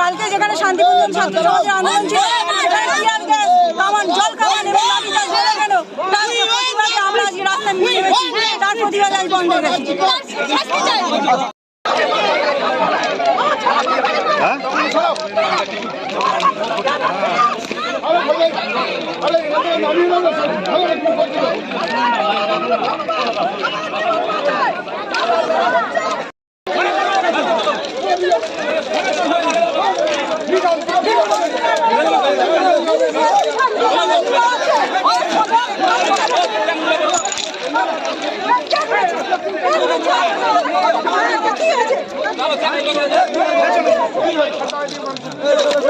কালকে যেখানে শান্তিপূর্ণ ছাত্র সমাজের করেছি তার প্রতিবাদ আজ বন্ধ রেখেছি Thank you. কি হয়েছে